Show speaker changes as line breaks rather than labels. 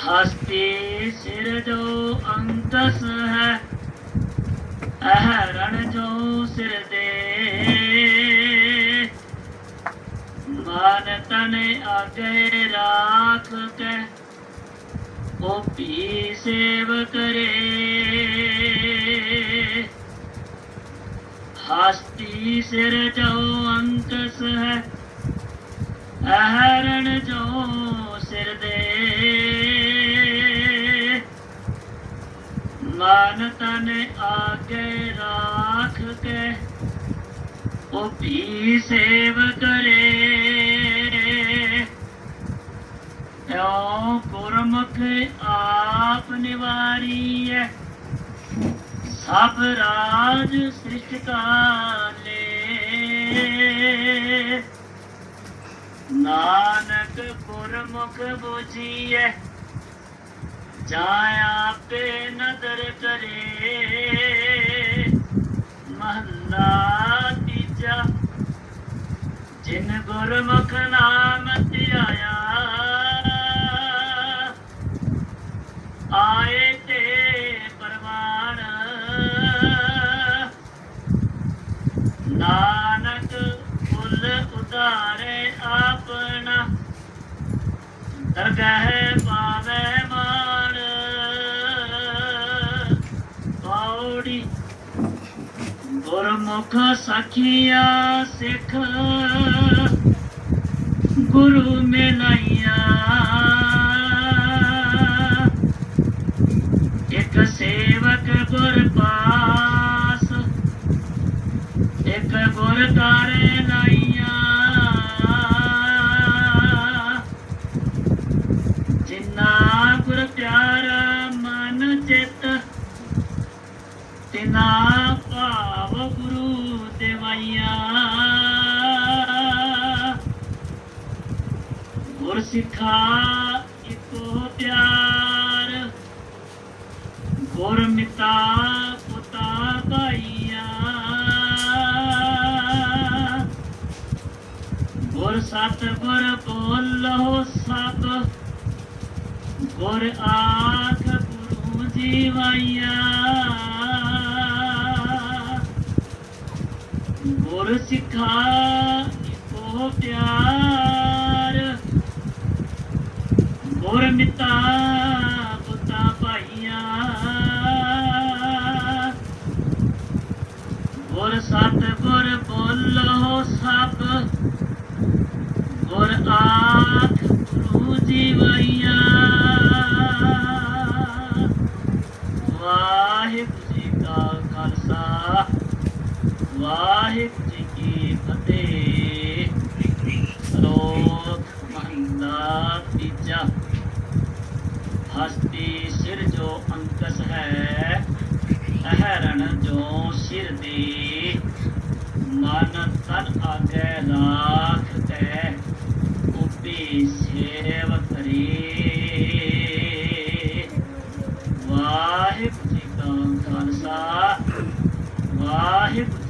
ਹਸਤੀ ਸਿਰ ਜੋ ਅੰਕਸ ਹੈ ਅਹਰਣ ਜੋ ਸਿਰ ਦੇ ਮਨ ਤਨ ਆਗੇ ਰਾਖ ਕੇ ਉਹ ਵੀ ਸੇਵ ਕਰੇ ਹਸਤੀ ਸਿਰ ਜੋ ਅੰਕਸ ਹੈ ਅਹਰਣ ਜੋ ਸਿਰ ਦੇ। ਮਨ ਤਨ ਆਗੇ ਰਾਖ ਕੇ, ਉਹ ਵੀ ਸੇਵ ਕਰੇ ਓ ਗੁਰਮੁਖ ਆਪ ਨਿਵਾਰੀ ਹੈ ਸਭ ਰਾਜ ਸ੍ਰਿਸ਼ਟ ਨਾਨਕ ਗੁਰਮੁਖ ਬੁਝੀਐ ਜਾ ਆਪੇ ਨਦਰ ਕਰੇ ਮਹੱਲਾ ਤੀਜਾ, ਜਿਨ ਗੁਰਮੁਖ ਨਾਮ ਧਿਆਇਆ, ਆਏ ਤੇ ਪਰਵਾਨ। ਦਰਗਾਹ ਪਾਵੇ ਮਾਨ ਪੌੜੀ ਗੁਰਮੁਖ ਸਖੀਆ ਸਿੱਖ। ਗੁਰੂ ਮਿਲਾਈਆ। ਇੱਕ ਸੇਵਕ ਗੁਰ ਪਾਸ ਇੱਕ ਗੁਰ ਤਾਰੇ ਗੁਰ ਪਿਆਰਾ ਮਨ ਚਿਤ, ਤਿਨਾ ਭਾਵ ਗੁਰੂ ਦੇਵਾਈਆ। ਗੁਰ ਸਿੱਖਾ ਇਕੋ ਪਿਆਰ, ਗੁਰ ਮਿਤਾ ਪੁਤਾ ਭਾਈਆ। ਗੁਰ ਸਤ ਗੁਰ ਬੋਲੋ ਸਭ ਗੁਰ ਆਖ ਗੁਰੂ ਜੀਵਾਈਆ ਗੁਰ ਸਿੱਖਾ ਇਕੋ ਪਿਆਰ। ਗੁਰ ਮਿਤਾ ਪੁੱਤਾ ਭਾਈਆ। ਗੁਰ ਵਾਹਿਗੁਰੂ ਜੀ ਕਾ ਖਾਲਸਾ ਵਾਹਿਗੁਰੂ ਜੀ ਕੀ ਫਤਿਹ। ਲੋਕ ਮਹੰਦਾ ਤੀਜਾ। ਹਸਤੀ ਸਿਰ ਜੋ ਅੰਕਸ ਹੈ ਅਹਰਣ ਜੋ ਸਿਰ ਦੀ। ਮਨ ਤਨ ਆਗੇ ਰਾਖ ਕੇ ਉਪੀ ਸੇਵ ਵਾਹਿਗੁਰੂ